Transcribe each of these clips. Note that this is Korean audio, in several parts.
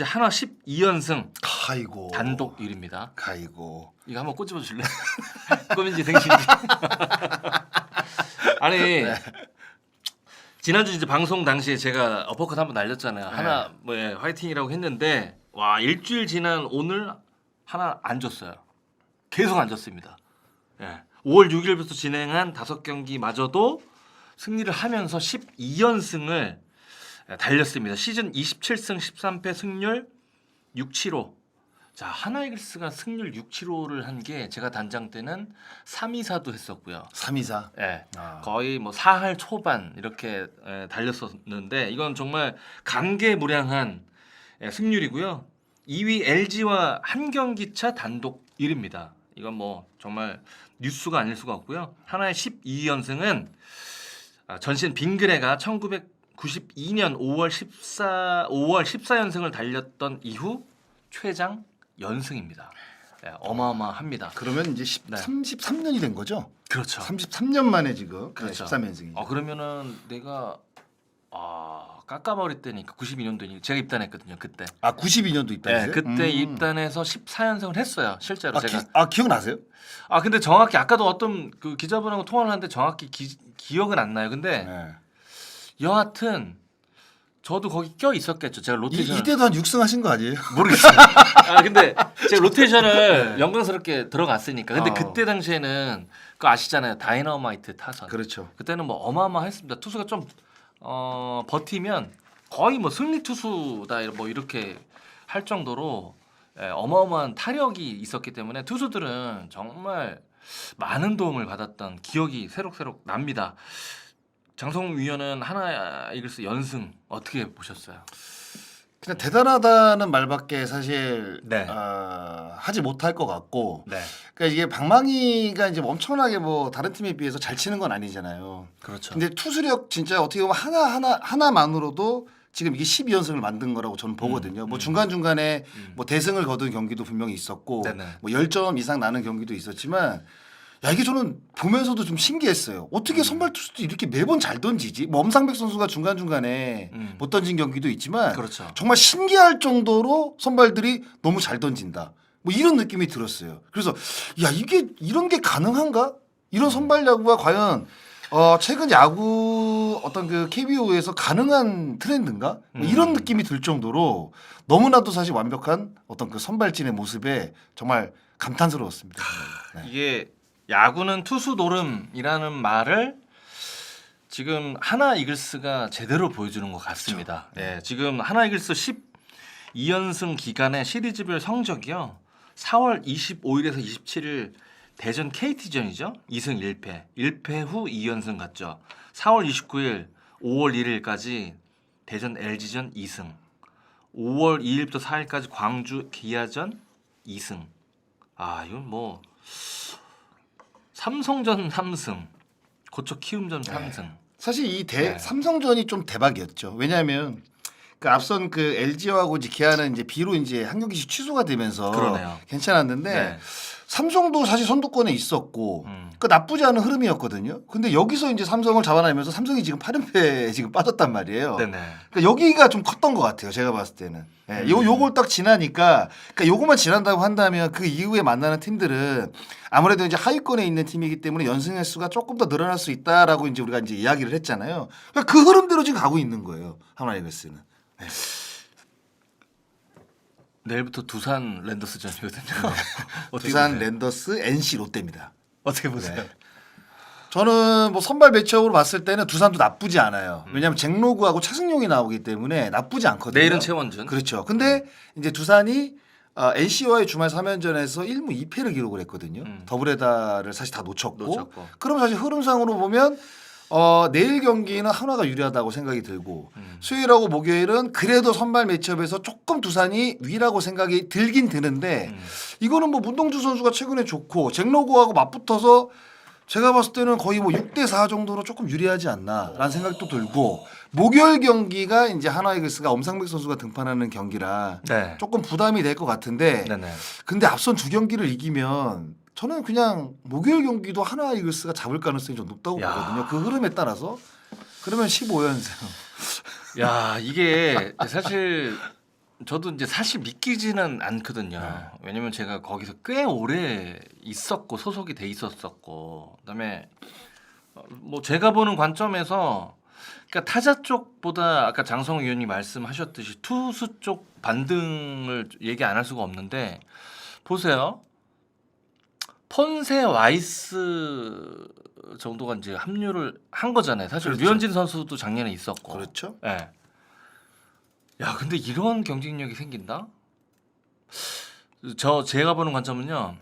이제 한화 12연승 아이고. 단독 1위입니다. 아이고. 이거 한번 꼬집어 줄래? 꿈인지 생신인지. 아니 지난주 이제 방송 당시에 제가 어퍼컷 한번 날렸잖아요. 하나 뭐 예, 화이팅이라고 했는데 와 일주일 지난 오늘 하나 안 졌어요. 계속 안 졌습니다. 예. 5월 6일부터 진행한 다섯 경기마저도 승리를 하면서 12연승을 달렸습니다. 시즌 27승 13패 승률 675. 자 하나이글스가 승률 675를 한 게 제가 단장 때는 324도 했었고요. 324. 예. 아. 거의 뭐 4할 초반 이렇게 에, 달렸었는데 이건 정말 감개무량한 예, 승률이고요. 2위 LG와 한 경기 차 단독 1위입니다. 이건 뭐 정말 뉴스가 아닐 수가 없고요. 하나의 12연승은 아, 전신 빙그레가 1992년 5월 14 5월 14연승을 달렸던 이후 최장 연승입니다. 예, 어마어마합니다. 그러면 이제 10, 네. 33년이 된 거죠? 그렇죠. 33년 만에 지금 그렇죠. 13연승이. 어 그러면은 내가 아 깎아버릴 때니까 92년도니까 제가 입단했거든요 그때. 아 92년도 입단했어요? 네, 그때 음. 입단해서 14연승을 했어요 실제로 아, 제가. 기, 아 기억나세요? 아 근데 정확히 아까도 어떤 그 기자분하고 통화를 하는데 정확히 기, 기억은 안 나요. 근데 네. 여하튼 저도 거기 껴 있었겠죠. 제가 이, 로테이션 이때도 한 6승 하신 거 아니에요? 모르겠어요. 아 근데 제가 로테이션을 영광스럽게 들어갔으니까. 근데 어. 그때 당시에는 그거 아시잖아요. 다이너마이트 타선. 그렇죠. 그때는 뭐 어마어마했습니다. 투수가 좀 어, 버티면 거의 뭐 승리 투수다 뭐 이렇게 할 정도로 예, 어마어마한 타력이 있었기 때문에 투수들은 정말 많은 도움을 받았던 기억이 새록새록 납니다. 장성우 위원은 하나 이글스 연승 어떻게 보셨어요? 그냥 대단하다는 말밖에 사실 네. 아, 하지 못할 것 같고 네, 그러니까 이게 방망이가 이제 엄청나게 뭐 다른 팀에 비해서 잘 치는 건 아니잖아요. 그렇죠. 근데 투수력 진짜 어떻게 보면 하나 하나 하나만으로도 지금 이게 12연승을 만든 거라고 저는 보거든요. 뭐 음. 중간 중간에 음. 뭐 대승을 거둔 경기도 분명히 있었고 네네. 뭐 10점 이상 나는 경기도 있었지만 야 이게 저는 보면서도 좀 신기했어요. 음. 어떻게 선발 투수도 이렇게 매번 잘 던지지? 뭐 엄상백 선수가 중간 중간에 음. 못 던진 경기도 있지만 그렇죠. 정말 신기할 정도로 선발들이 너무 잘 던진다. 뭐 이런 느낌이 들었어요. 그래서 야 이게 이런 게 가능한가? 이런 선발 야구가 과연 어 최근 야구 어떤 그 KBO에서 가능한 트렌드인가? 뭐 이런 음. 느낌이 들 정도로 너무나도 사실 완벽한 어떤 그 선발진의 모습에 정말 감탄스러웠습니다. 네. 이게 야구는 투수 노름이라는 말을 지금 하나 이글스가 제대로 보여주는 것 같습니다. 예, 지금 하나 이글스 12연승 기간의 시리즈별 성적이요. 4월 25일에서 27일 대전 KT전이죠. 2승 1패. 1패 후 2연승 갔죠. 4월 29일, 5월 1일까지 대전 LG전 2승. 5월 2일부터 4일까지 광주 기아전 2승. 아, 이건 뭐 삼성전 3승, 고척 키움전 3승. 사실 이 대, 네. 삼성전이 좀 대박이었죠. 왜냐하면 그 앞선 그 LG하고 이제 기아는 이제 비로 이제 한 경기씩 취소가 되면서 그러네요. 괜찮았는데 네. 삼성도 사실 선두권에 있었고 음. 그 나쁘지 않은 흐름이었거든요. 근데 여기서 이제 삼성을 잡아내면서 삼성이 지금 8연패에 지금 빠졌단 말이에요. 네네. 그러니까 여기가 좀 컸던 것 같아요. 제가 봤을 때는. 예, 음. 요 요걸 딱 지나니까 그러니까 요거만 지난다고 한다면 그 이후에 만나는 팀들은 아무래도 이제 하위권에 있는 팀이기 때문에 연승 횟수가 조금 더 늘어날 수 있다라고 이제 우리가 이제 이야기를 했잖아요. 그러니까 그 흐름대로 지금 가고 있는 거예요. 하나이글스는. 내일부터 두산 랜더스전이거든요. 어떻게 두산? 랜더스 NC 롯데입니다. 어떻게 보세요? 네. 저는 뭐 선발 매치업으로 봤을 때는 두산도 나쁘지 않아요. 왜냐하면 잭로그하고 차승용이 나오기 때문에 나쁘지 않거든요. 음. 내일은 최원준. 그렇죠. 근데 이제 두산이 어, NC와의 주말 3연전에서 1무 2패를 기록을 했거든요. 음. 더블헤다를 사실 다 놓쳤고. 놓쳤고. 그럼 사실 흐름상으로 보면 어, 내일 경기는 한화가 유리하다고 생각이 들고 음. 수요일하고 목요일은 그래도 선발 매치업에서 조금 두산이 위라고 생각이 들긴 드는데 음. 이거는 뭐 문동주 선수가 최근에 좋고 잭로그하고 맞붙어서 제가 봤을 때는 거의 뭐 6대 4 정도로 조금 유리하지 않나라는 생각도 들고 목요일 경기가 이제 하나이글스가 엄상백 선수가 등판하는 경기라 네. 조금 부담이 될 것 같은데 네네. 근데 앞선 두 경기를 이기면 저는 그냥 목요일 경기도 하나 이글스가 잡을 가능성이 좀 높다고 야. 보거든요. 그 흐름에 따라서 그러면 15연승. 야 이게 사실 저도 이제 사실 믿기지는 않거든요. 네. 왜냐면 제가 거기서 꽤 오래 있었고 소속이 돼 있었었고 그다음에 어, 뭐 제가 보는 관점에서 그러니까 타자 쪽보다 아까 장성호 의원님 말씀하셨듯이 투수 쪽 반등을 얘기 안 할 수가 없는데 보세요. 폰세 와이스 정도가 이제 합류를 한 거잖아요. 사실 그렇죠. 류현진 선수도 작년에 있었고. 그렇죠. 예. 야, 근데 이런 경쟁력이 생긴다? 저 제가 보는 관점은요.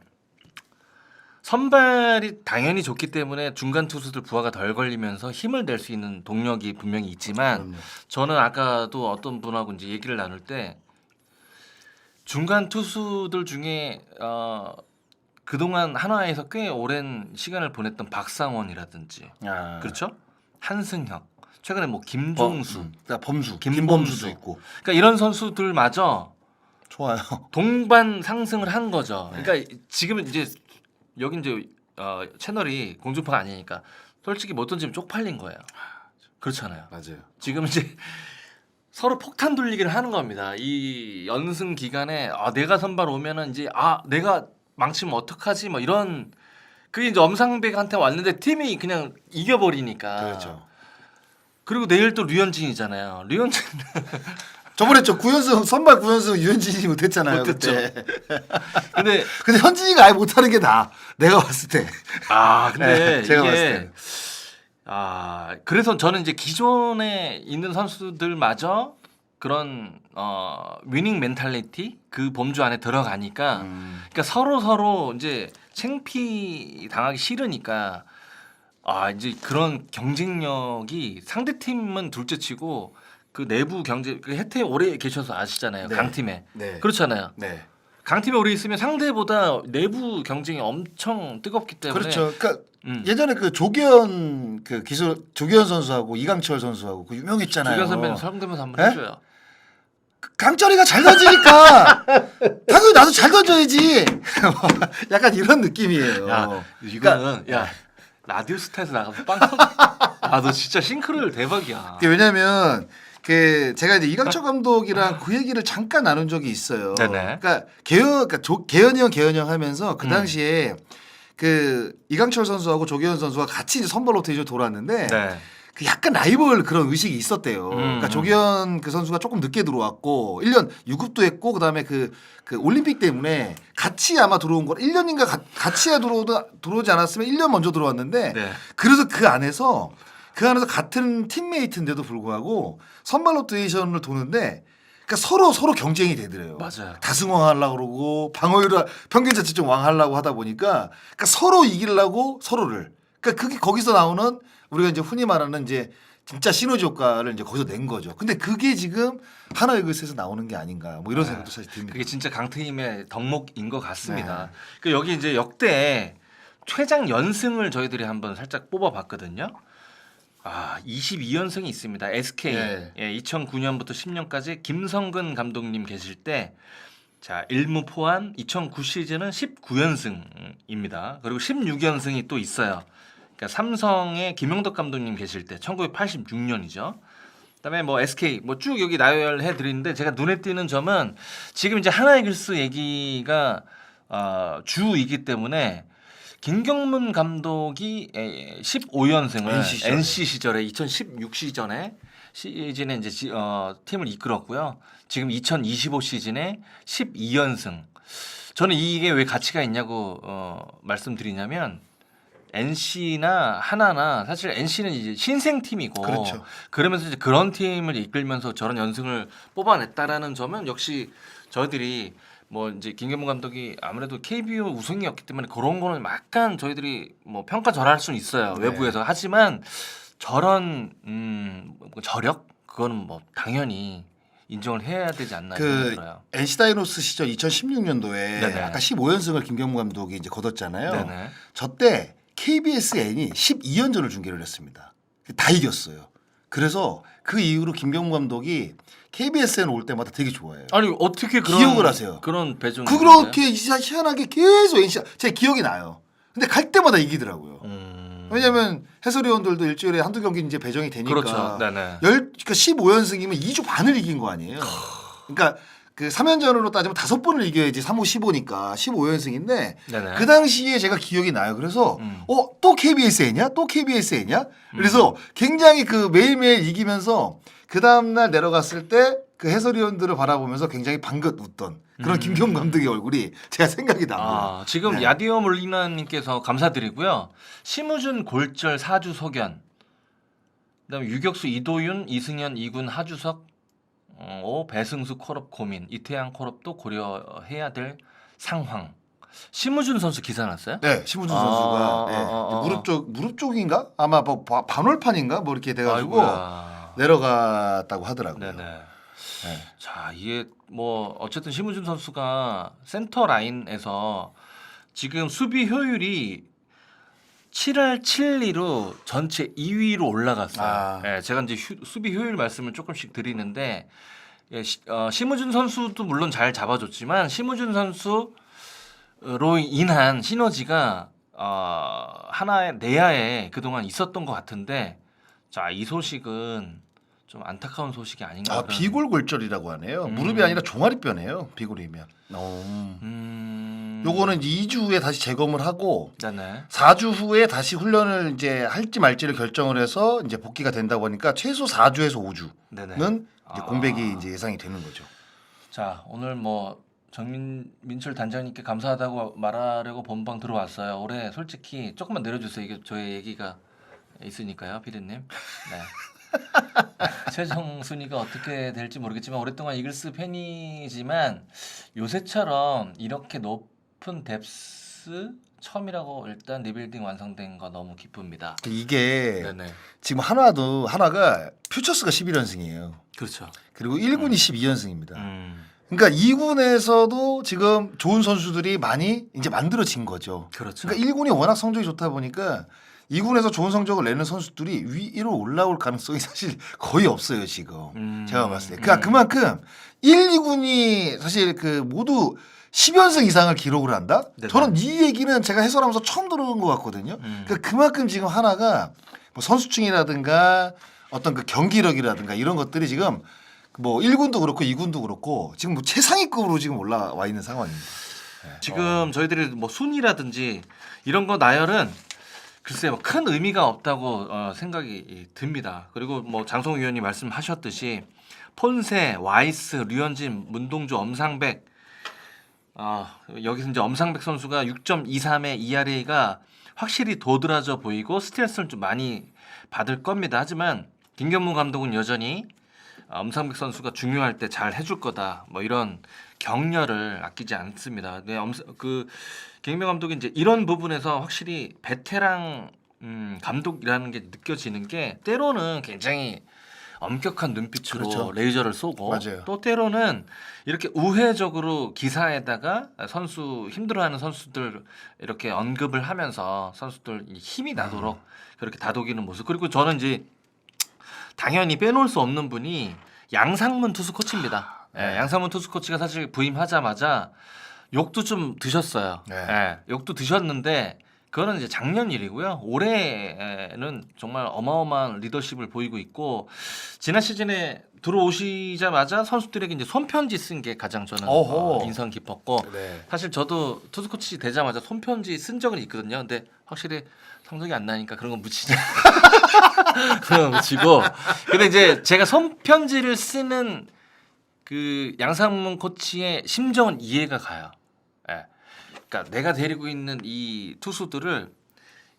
선발이 당연히 좋기 때문에 중간 투수들 부하가 덜 걸리면서 힘을 낼 수 있는 동력이 분명히 있지만 그럼요. 저는 아까도 어떤 분하고 이제 얘기를 나눌 때 중간 투수들 중에 어 그동안 한화에서 꽤 오랜 시간을 보냈던 박상원이라든지 아. 그렇죠? 한승혁 최근에 뭐 김종수 어, 음. 그러니까 범수, 김범수. 김범수도 있고 그러니까 이런 선수들마저 좋아요. 동반 상승을 한 거죠. 그러니까 지금은 이제 여기 이제 어, 채널이 공중파가 아니니까 솔직히 못 던지면 쪽팔린 거예요. 그렇잖아요. 맞아요. 지금 이제 서로 폭탄 돌리기를 하는 겁니다. 이 연승 기간에 아, 내가 선발 오면은 이제 아 내가 망치면 어떡하지? 뭐 이런 그게 이제 엄상백한테 왔는데 팀이 그냥 이겨버리니까. 그렇죠. 그리고 내일 또 류현진이잖아요. 류현진 저번에 저 구연승 선발 구연승 유현진이 못했잖아요. 못했죠. 그때. 근데 근데 현진이가 아예 못하는 게 나. 내가 봤을 때. 아 근데 네, 제가 봤을 이게 때는. 아 그래서 저는 이제 기존에 있는 선수들마저 그런 어 위닝 멘탈리티 그 범주 안에 들어가니까 음. 그러니까 서로 서로 이제 챙피 당하기 싫으니까 아 이제 그런 경쟁력이 상대 팀은 둘째치고 그 내부 경제 그 혜태 오래 계셔서 아시잖아요 네. 강팀에 네. 그렇잖아요 네. 강팀에 오래 있으면 상대보다 내부 경쟁이 엄청 뜨겁기 때문에 그렇죠. 그러니까 음. 예전에 그 조기현 그 기술 조기현 선수하고 이강철 선수하고 그 유명했잖아요. 조경 선배는 성대모사 한번 에? 해줘요. 강철이가 잘 던지니까 당연히 나도 잘 던져야지. 약간 이런 느낌이에요. 야 이거는 야 라디오 스타에서 나가서 빵 터. 아너 진짜 싱크로율 대박이야. 왜냐면 그 제가 이제 이강철 감독이랑 그 얘기를 잠깐 나눈 적이 있어요. 네네. 그러니까 개연 그러니까 조, 개연이 형 개연이 형 하면서 그 음. 당시에 그 이강철 선수하고 조기현 선수가 같이 이제 선발 로테이션 돌았는데 네. 그 약간 라이벌 그런 의식이 있었대요. 음, 그러니까 음. 조기현 그 선수가 조금 늦게 들어왔고 1년 유급도 했고 그다음에 그, 그 올림픽 때문에 같이 아마 들어온 거 1년인가 가, 같이 들어오다 들어오지 않았으면 1년 먼저 들어왔는데 네. 그래서 그 안에서 그 안에서 같은 팀메이트인데도 불구하고 선발 로테이션을 도는데 그러니까 서로 서로 경쟁이 되더래요. 맞아요. 다승왕 하려고 그러고 방어율 평균 자책점 왕 하려고 하다 보니까 그러니까 서로 이기려고 서로를 그러니까 그게 거기서 나오는 우리가 이제 흔히 말하는 이제 진짜 시너지 효과를 이제 거기서 낸 거죠. 근데 그게 지금 하나 이글스에서 나오는 게 아닌가 뭐 이런 네. 생각도 사실 듭니다. 그게 진짜 강트임의 덕목인 것 같습니다. 네. 그 여기 이제 역대 최장 연승을 저희들이 한번 살짝 뽑아봤거든요. 아 22연승이 있습니다. SK 네. 예, 2009년부터 10년까지 김성근 감독님 계실 때. 자, 일무 포함 2009 시즌은 19연승입니다. 그리고 16연승이 또 있어요. 그러니까 삼성의 김영덕 감독님 계실 때 1986년이죠. 그다음에 뭐 SK 뭐 쭉 여기 나열해 드리는데 제가 눈에 띄는 점은 지금 이제 하나이글스 얘기가 어, 주이기 때문에 김경문 감독이 15연승을 NC 시절에. NC 시절에 2016 시즌에 시즌에 이제 지- 어, 팀을 이끌었고요. 지금 2025 시즌에 12연승. 저는 이게 왜 가치가 있냐고 어, 말씀드리냐면 NC나 하나나 사실 NC는 이제 신생 팀이고 그렇죠. 그러면서 이제 그런 팀을 이끌면서 저런 연승을 뽑아냈다라는 점은 역시 저희들이 뭐 이제 김경문 감독이 아무래도 KBO 우승이었기 때문에 그런 거는 약간 저희들이 뭐 평가 절하할 수는 있어요 네. 외부에서 하지만 저런 음 저력 그거는 뭐 당연히 인정을 해야 되지 않나 그 들어요. NC 다이노스 시절 2016년도에 네네. 아까 15연승을 김경무 감독이 이제 거뒀잖아요. 저때 KBSN이 12연전을 중계를 했습니다. 다 이겼어요. 그래서 그 이후로 김경무 감독이 KBSN 올 때마다 되게 좋아해요. 아니 어떻게 그런 기억을 하세요? 그런 배정 그렇게 희- 희한하게 계속 NC 제 기억이 나요. 근데 갈 때마다 이기더라고요. 음... 왜냐면 해설위원들도 일주일에 한두 경기 이제 배정이 되니까 그렇죠. 네네. 열 그러니까 15연승이면 2주 반을 이긴 거 아니에요. 그러니까 그 3연전으로 따지면 다섯 번을 이겨야지 3호 15니까 15연승인데 네네. 그 당시에 제가 기억이 나요. 그래서 음. 어또 KBS 했냐? 또 KBS 했냐? 그래서 굉장히 그 매일매일 이기면서 그 다음 날 내려갔을 때 그 해설위원들을 바라보면서 굉장히 방긋 웃던 그런 김경 감독의 얼굴이 제가 생각이 납니다. 아, 지금 네. 야디오 몰리나님께서 감사드리고요. 심우준 골절 사주 석연. 그다음에 유격수 이도윤, 이승현, 이군, 하주석, 어, 오, 배승수 콜업 고민, 이태양 콜업도 고려해야 될 상황. 심우준 선수 기사 났어요? 네, 심우준 아, 선수가 네, 아, 아, 아. 무릎 쪽 무릎 쪽인가 아마 뭐 바- 반월판인가 뭐 이렇게 돼가지고 아이고야. 내려갔다고 하더라고요. 네네. 네. 자, 이게 뭐 어쨌든 심우준 선수가 센터 라인에서 지금 수비 효율이 7할 7리로 전체 2위로 올라갔어요. 아. 예, 제가 이제 휴- 수비 효율 말씀을 조금씩 드리는데 예, 시, 어, 심우준 선수도 물론 잘 잡아줬지만 심우준 선수로 인한 시너지가 어, 하나의 내야에 그동안 있었던 것 같은데 자, 이 소식은 좀 안타까운 소식이 아닌가. 아 그런- 비골골절이라고 하네요. 음. 무릎이 아니라 종아리뼈네요. 비골이면. 어. 음. 요거는 2주 후에 다시 재검을 하고 네네. 4주 후에 다시 훈련을 이제 할지 말지를 결정을 해서 이제 복귀가 된다고 하니까 최소 4주에서 5주는 네네. 이제 아. 공백이 이제 예상이 되는 거죠. 자 오늘 뭐 정민 민철 단장님께 감사하다고 말하려고 본방 들어왔어요. 올해 솔직히 조금만 내려주세요. 이게 저의 얘기가 있으니까요, 피디님. 네. 최종 순위가 어떻게 될지 모르겠지만 오랫동안 이글스 팬이지만 요새처럼 이렇게 높 은 뎁스 처음이라고 일단 리빌딩 완성된 거 너무 기쁩니다. 이게 네네. 지금 하나도 하나가 퓨처스가 11연승이에요. 그렇죠. 그리고 1군이 12연승입니다. 음. 그러니까 2군에서도 지금 좋은 선수들이 많이 이제 만들어진 거죠. 그렇죠. 그러니까 1군이 워낙 성적이 좋다 보니까 2군에서 좋은 성적을 내는 선수들이 위로 올라올 가능성이 사실 거의 없어요 지금. 음. 제가 봤을 때. 그러니까 음. 그만큼 1, 2군이 사실 그 모두 10연승 이상을 기록을 한다? 네네. 저는 이 얘기는 제가 해설하면서 처음 들어본 것 같거든요. 음. 그러니까 그만큼 지금 하나가 뭐 선수층이라든가 어떤 그 경기력이라든가 이런 것들이 지금 뭐 1군도 그렇고 2군도 그렇고 지금 뭐 최상위급으로 지금 올라와 있는 상황입니다. 지금 저희들이 뭐 순위라든지 이런 거 나열은 글쎄 뭐 큰 의미가 없다고 어, 생각이 듭니다. 그리고 뭐 장성우 위원님 말씀하셨듯이 폰세, 와이스, 류현진, 문동주, 엄상백 아 여기서 이제 엄상백 선수가 6.23의 ERA가 확실히 도드라져 보이고 스트레스를 좀 많이 받을 겁니다. 하지만 김경문 감독은 여전히 아, 엄상백 선수가 중요할 때 잘 해줄 거다. 뭐 이런 격려를 아끼지 않습니다. 네, 엄, 그 김경 감독이 이제 이런 부분에서 확실히 베테랑 음, 감독이라는 게 느껴지는 게 때로는 굉장히 엄격한 눈빛으로 그렇죠. 레이저를 쏘고 맞아요. 또 때로는 이렇게 우회적으로 기사에다가 선수 힘들어하는 선수들 이렇게 언급을 하면서 선수들 이 힘이 나도록 그렇게 다독이는 모습 그리고 저는 이제 당연히 빼놓을 수 없는 분이 양상문 투수 코치입니다. 네. 예, 양상문 투수 코치가 사실 부임하자마자 욕도 좀 드셨어요. 네. 예, 욕도 드셨는데 그거는 이제 작년 일이고요. 올해는 정말 어마어마한 리더십을 보이고 있고 지난 시즌에 들어오시자마자 선수들에게 이제 손편지 쓴 게 가장 저는. 어, 인상 깊었고 네. 사실 저도 투수 코치 되자마자 손편지 쓴 적은 있거든요. 근데 확실히 성적이 안 나니까 그런 건 묻히자. 그런 건 묻히고. 근데 이제 제가 손편지를 쓰는 그 양상문 코치의 심정은 이해가 가요. 예. 그러니까 내가 데리고 있는 이 투수들을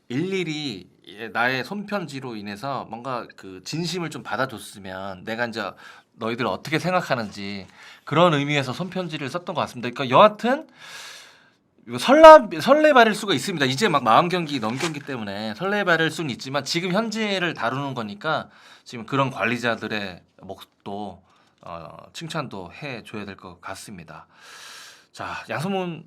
일일이 예, 나의 손편지로 인해서 뭔가 그 진심을 좀 받아줬으면 내가 이제 너희들 어떻게 생각하는지 그런 의미에서 손편지를 썼던 것 같습니다. 그러니까 여하튼 설레 설레발일 수가 있습니다. 이제 막 마음 경기 넘경기 때문에 설레발일 수는 있지만 지금 현재를 다루는 거니까 지금 그런 관리자들의 몫도 어, 칭찬도 해 줘야 될 것 같습니다. 자 양성문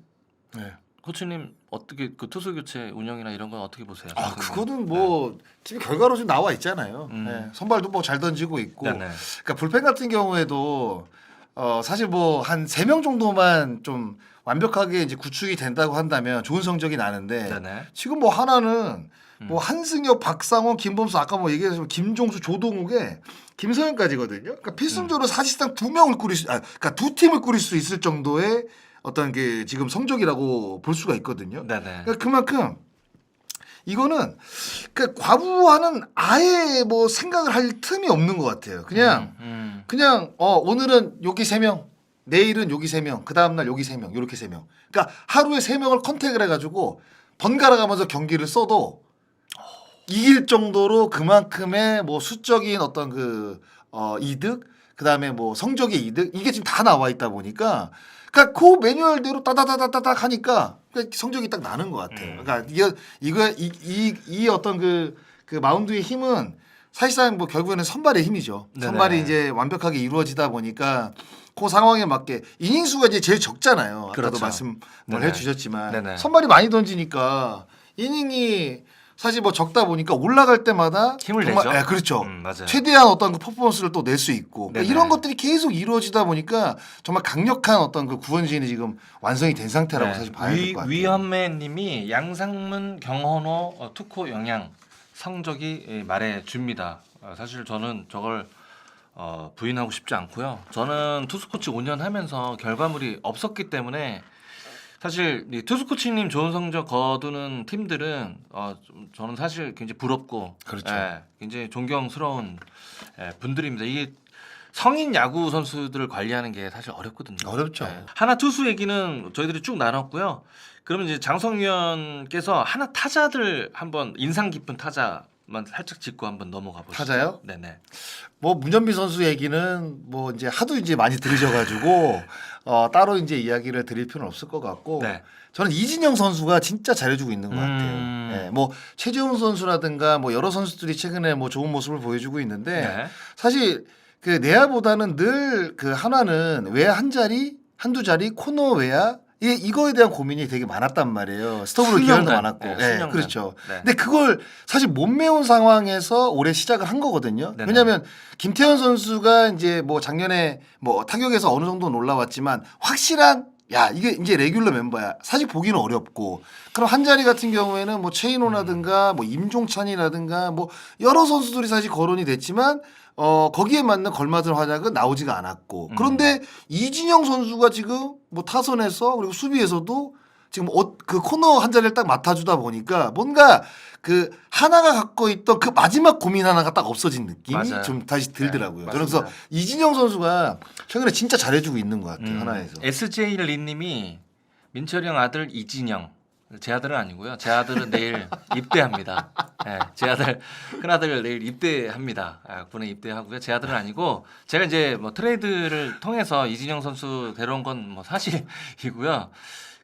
네. 코치님 어떻게 그 투수 교체 운영이나 이런 건 어떻게 보세요? 아? 그거는 뭐 지금 결과로 좀 나와 있잖아요. 음. 네. 선발도 뭐 잘 던지고 있고. 네 네. 그러니까 불펜 같은 경우에도 어 사실 뭐 한 세 명 정도만 좀 완벽하게 이제 구축이 된다고 한다면 좋은 성적이 나는데 네네. 지금 뭐 하나는 뭐 한승엽, 박상원, 김범수 아까 뭐 얘기하신 김종수, 조동욱에 김서현까지거든요. 그러니까 필승적으로 사실상 두 명을 꾸릴 수, 아, 그러니까 두 팀을 꾸릴 수 있을 정도의 어떤 게 지금 성적이라고 볼 수가 있거든요. 네네. 그러니까 그만큼 이거는 그 과부하는 아예 뭐 생각을 할 틈이 없는 것 같아요. 그냥 음, 그냥 어 오늘은 여기 세 명, 내일은 여기 세 명, 그 다음 날 여기 세 명, 이렇게 세 명. 그러니까 하루에 세 명을 컨택을 해가지고 번갈아 가면서 경기를 써도 이길 정도로 그만큼의 뭐 수적인 어떤 그 어, 이득, 그 다음에 뭐 성적의 이득 이게 지금 다 나와 있다 보니까. 그러니까 그 매뉴얼대로 따다다다다닥 하니까 성적이 딱 나는 것 같아요. 음. 그러니까 이거 이거 이, 이, 이 어떤 그, 그 마운드의 힘은 사실상 뭐 결국에는 선발의 힘이죠. 네네. 선발이 이제 완벽하게 이루어지다 보니까 그 상황에 맞게 이닝 수가 이제 제일 적잖아요. 아까도 그렇죠. 말씀을 네네. 해주셨지만 네네. 선발이 많이 던지니까 이닝이 사실 뭐 적다 보니까 올라갈 때마다 힘을 정말- 내죠. 예, 그렇죠. 음, 맞아요. 최대한 어떤 그 퍼포먼스를 또 낼 수 있고 그러니까 네네. 이런 것들이 계속 이루어지다 보니까 정말 강력한 어떤 그 구원진이 지금 완성이 된 상태라고 네. 사실 봐야 될 위, 것 같아요. 위헌매님이 양상문 경헌호 어, 투코 영향 성적이 예, 말해 줍니다. 어, 사실 저는 저걸 어, 부인하고 싶지 않고요. 저는 투수 코치 5년 하면서 결과물이 없었기 때문에 사실 이 투수 코치님 좋은 성적 거두는 팀들은 어, 좀 저는 사실 굉장히 부럽고 그렇죠. 예, 굉장히 존경스러운 예, 분들입니다. 이게 성인 야구 선수들을 관리하는 게 사실 어렵거든요. 어렵죠. 예. 하나 투수 얘기는 저희들이 쭉 나눴고요. 그러면 이제 장성 위원께서 하나 타자들 한번 인상 깊은 타자 만 살짝 짚고 한번 넘어가 보시죠. 타자요? 네네. 뭐 문현비 선수 얘기는 뭐 이제 하도 이제 많이 들으셔가지고 어, 따로 이제 이야기를 드릴 필요는 없을 것 같고 네. 저는 이진영 선수가 진짜 잘해주고 있는 것 같아요. 음. 예, 뭐 최재훈 선수라든가 뭐 여러 선수들이 최근에 뭐 좋은 모습을 보여주고 있는데 네. 사실 그 내야보다는 늘 그 하나는 외야 한 자리 한두 자리 코너 외야 이 이거에 대한 고민이 되게 많았단 말이에요. 스톱으로 수년간. 많았고, 네, 예, 수년간. 그렇죠. 네. 근데 그걸 사실 못 메운 상황에서 올해 시작을 한 거거든요. 네네. 왜냐하면 김태현 선수가 이제 뭐 작년에 뭐 타격에서 어느 정도는 올라왔지만 확실한 야 이게 이제 레귤러 멤버야. 사실 보기는 어렵고 그럼 한 자리 같은 경우에는 뭐 최인호라든가 뭐 임종찬이라든가 뭐 여러 선수들이 사실 거론이 됐지만 어 거기에 맞는 걸맞은 활약은 나오지가 않았고 음. 그런데 이진영 선수가 지금 뭐 타선에서 그리고 수비에서도 지금 어, 그 코너 한 자리를 딱 맡아주다 보니까 뭔가 그 하나가 갖고 있던 그 마지막 고민 하나가 딱 없어진 느낌이 맞아요. 좀 다시 들더라고요. 네, 그래서 맞습니다. 이진영 선수가 최근에 진짜 잘해주고 있는 것 같아요 음, 하나에서. SJ 리님이 민철이 형 아들 이진영. 제 아들은 아니고요. 제 아들은 내일 입대합니다. 예, 제 아들 큰 아들 내일 입대합니다. 아, 군에 입대하고요. 제 아들은 아니고 제가 이제 뭐 트레이드를 통해서 이진영 선수 데려온 건 뭐 사실이고요.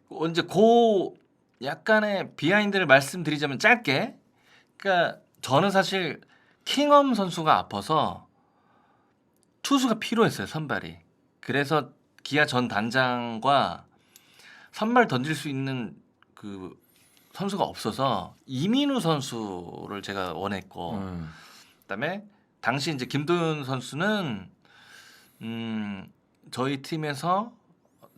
언제 고 약간의 비하인드를 말씀드리자면 짧게, 그러니까 저는 사실 킹엄 선수가 아파서 투수가 필요했어요 선발이. 그래서 기아 전 단장과 선발 던질 수 있는 그 선수가 없어서 이민우 선수를 제가 원했고 음. 그다음에 당시 이제 김도윤 선수는 음 저희 팀에서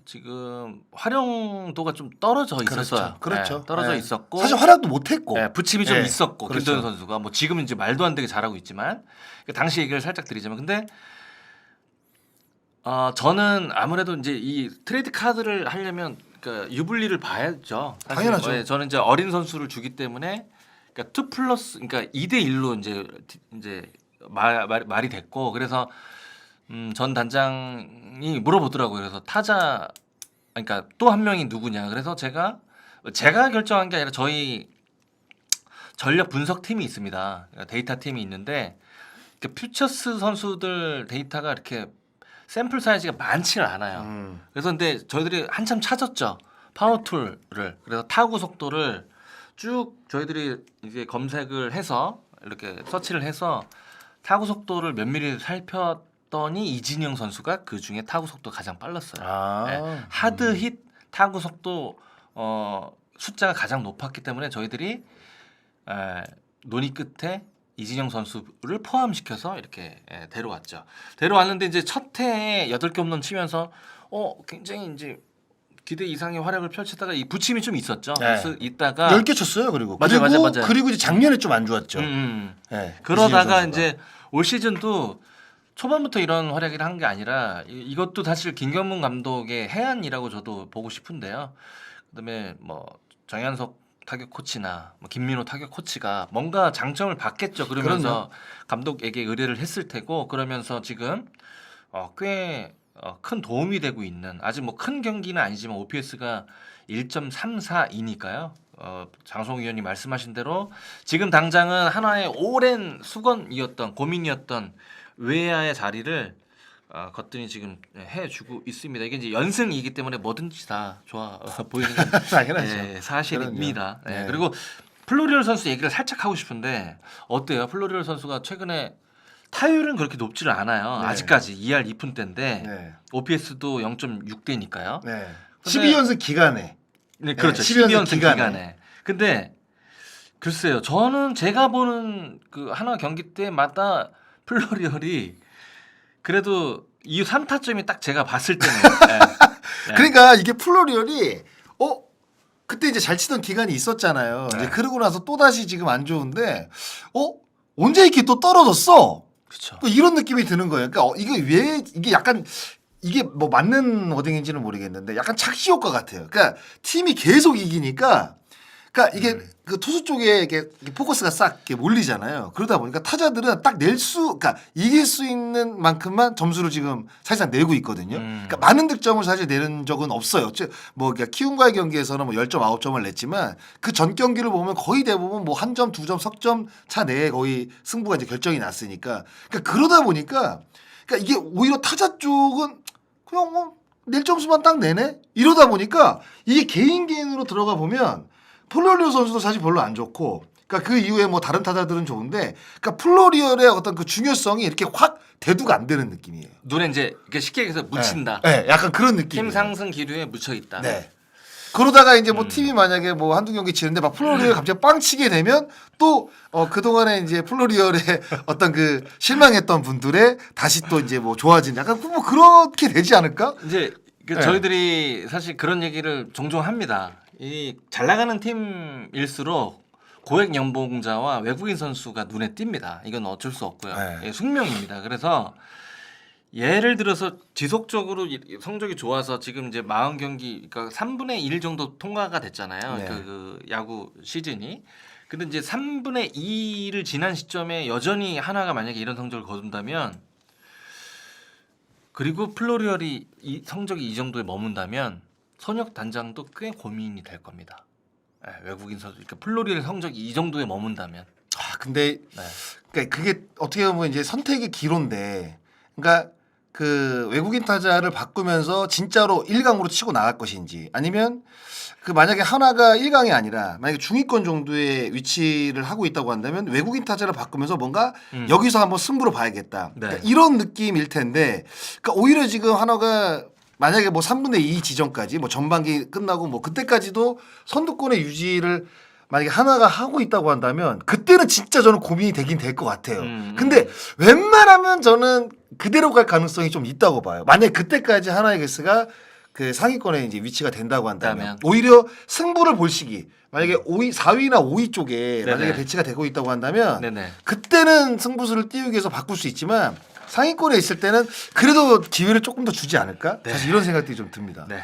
지금 활용도가 좀 떨어져 있었어요. 그렇죠. 그렇죠. 네, 떨어져 네. 있었고 사실 활약도 못했고. 네, 부침이 좀 네, 있었고 그렇죠. 김도현 선수가 뭐 지금은 이제 말도 안 되게 잘하고 있지만 그 당시 얘기를 살짝 드리자면 근데 어 저는 아무래도 이제 이 트레이드 카드를 하려면 그러니까 유불리를 봐야죠. 사실. 당연하죠. 예, 저는 이제 어린 선수를 주기 때문에 그러니까 2 플러스 그러니까 2대 1로 이제 이제 말, 말 말이 됐고 그래서 음, 전 단장이 물어보더라고요. 그래서 타자 그러니까 또 한 명이 누구냐. 그래서 제가 제가 결정한 게 아니라 저희 전력 분석 팀이 있습니다. 그러니까 데이터 팀이 있는데 그 퓨처스 선수들 데이터가 이렇게 샘플 사이즈가 많지는 않아요. 음. 그래서 근데 저희들이 한참 찾았죠. 파워 툴을. 그래서 타구 속도를 쭉 저희들이 이제 검색을 해서 이렇게 서치를 해서 타구 속도를 면밀히 살폈더니 이진영 선수가 그 중에 타구 속도 가 가장 빨랐어요. 아. 네, 하드 힛 타구 속도 어, 숫자가 가장 높았기 때문에 저희들이 에, 논의 끝에 이진영 선수를 포함시켜서 이렇게 에, 데려왔죠. 데려왔는데 이제 첫 해에 여덟 개 홈런 치면서 어 굉장히 이제 기대 이상의 활약을 펼치다가 이 부침이 좀 있었죠. 네. 그래서 있다가 10개 쳤어요. 그리고 맞아요, 그리고 맞아요, 맞아요. 그리고 이제 작년에 좀 안 좋았죠. 음, 음. 네, 그러다가 이진영 선수가. 이제 올 시즌도 초반부터 이런 활약을 한 게 아니라 이- 이것도 사실 김경문 감독의 해안이라고 저도 보고 싶은데요. 그다음에 뭐 정현석 타격 코치나 뭐 김민호 타격 코치가 뭔가 장점을 받겠죠. 그러면서 감독에게 의뢰를 했을 테고 그러면서 지금 어, 꽤큰 도움이 되고 있는 아직 뭐 큰 경기는 아니지만 OPS가 1.34이니까요. 어, 장성우 의원님 말씀하신 대로 지금 당장은 하나의 오랜 수건이었던 고민이었던 외야의 자리를 어, 거뜬히 지금 해주고 있습니다. 이게 이제 연승이기 때문에 뭐든지 다 좋아 어, 보이는 건 당연하죠. 예, 사실입니다. 예, 네. 그리고 플로리얼 선수 얘기를 살짝 하고 싶은데 어때요? 플로리얼 선수가 최근에 타율은 그렇게 높지를 않아요. 네. 아직까지 2할 2푼 대인데 네. OPS도 0.6대니까요. 네. 근데- 12연승 기간에 네, 그렇죠. 12연승 12연승 기간에. 기간에. 근데 글쎄요. 저는 제가 보는 그 하나 경기 때마다 플로리얼이 그래도 이후 3타점이 딱 제가 봤을 때는 예. 네. 그러니까 이게 플로리얼이 어 그때 이제 잘 치던 기간이 있었잖아요. 네. 이제 그러고 나서 또 다시 지금 안 좋은데 어 언제 이렇게 또 떨어졌어? 그렇죠. 또 이런 느낌이 드는 거예요. 그러니까 어, 이게 왜 이게 약간 이게 뭐 맞는 워딩인지는 모르겠는데 약간 착시 효과 같아요. 그러니까 팀이 계속 이기니까 그러니까 이게 음. 그 투수 쪽에 이게 포커스가 싹 이렇게 몰리잖아요. 그러다 보니까 타자들은 딱 낼 수, 그러니까 이길 수 있는 만큼만 점수를 지금 사실상 내고 있거든요. 음. 그러니까 많은 득점을 사실 내는 적은 없어요. 즉, 뭐 그러니까 키움과의 경기에서는 뭐 10점, 9점을 냈지만 그 전 경기를 보면 거의 대부분 뭐 한 점, 두 점, 석 점 차 내에 거의 승부가 이제 결정이 났으니까. 그러니까 그러다 보니까 그러니까 이게 오히려 타자 쪽은 그냥 뭐 낼 점수만 딱 내네 이러다 보니까 이게 개인 개인으로 들어가 보면 플로리오 선수도 사실 별로 안 좋고 그러니까 그 이후에 뭐 다른 타자들은 좋은데 그러니까 플로리얼의 어떤 그 중요성이 이렇게 확 대두가 안 되는 느낌이에요. 눈에 이제 이렇게 쉽게 얘기해서 묻힌다. 네, 네, 약간 그런 느낌. 팀 상승 기류에 묻혀 있다. 네. 그러다가 이제 뭐 음. 팀이 만약에 뭐 한두 경기 치는데 막 플로리얼 갑자기 빵 치게 되면 또 어, 그동안에 이제 플로리얼의 어떤 그 실망했던 분들의 다시 또 이제 뭐 좋아진 약간 뭐 그렇게 되지 않을까? 이제 그 네. 저희들이 사실 그런 얘기를 종종 합니다. 이 잘 나가는 팀일수록 고액 연봉자와 외국인 선수가 눈에 띕니다. 이건 어쩔 수 없고요. 네. 예, 숙명입니다. 그래서 예를 들어서 지속적으로 이- 성적이 좋아서 지금 이제 40경기 그러니까 3분의 1 정도 통과가 됐잖아요. 네. 그, 그 야구 시즌이. 근데 이제 3분의 2를 지난 시점에 여전히 하나가 만약에 이런 성적을 거둔다면 그리고 플로리얼이 이 성적이 이 정도에 머문다면 선혁 단장도 꽤 고민이 될 겁니다. 예, 외국인 선수, 그러니까 플로리얼 성적이 이 정도에 머문다면. 아 근데 네. 그러니까 그게 어떻게 보면 이제 선택의 기로인데 그러니까 그 외국인 타자를 바꾸면서 진짜로 1강으로 치고 나갈 것인지 아니면 그 만약에 하나가 1강이 아니라 만약에 중위권 정도의 위치를 하고 있다고 한다면 외국인 타자를 바꾸면서 뭔가 음. 여기서 한번 승부를 봐야겠다. 네. 그러니까 이런 느낌일 텐데 그러니까 오히려 지금 하나가 만약에 뭐 3분의 2 지점까지 뭐 전반기 끝나고 뭐 그때까지도 선두권의 유지를 만약에 하나가 하고 있다고 한다면 그때는 진짜 저는 고민이 되긴 될 것 같아요. 음, 근데 웬만하면 저는 그대로 갈 가능성이 좀 있다고 봐요. 만약에 그때까지 하나이글스가 그 상위권에 이제 위치가 된다고 한다면 그다면. 오히려 승부를 볼 시기 만약에 5위, 4위나 5위 쪽에 네네. 만약에 배치가 되고 있다고 한다면 네네. 그때는 승부수를 띄우기 위해서 바꿀 수 있지만 상위권에 있을 때는 그래도 기회를 조금 더 주지 않을까? 네. 사실 이런 생각들이 좀 듭니다. 네.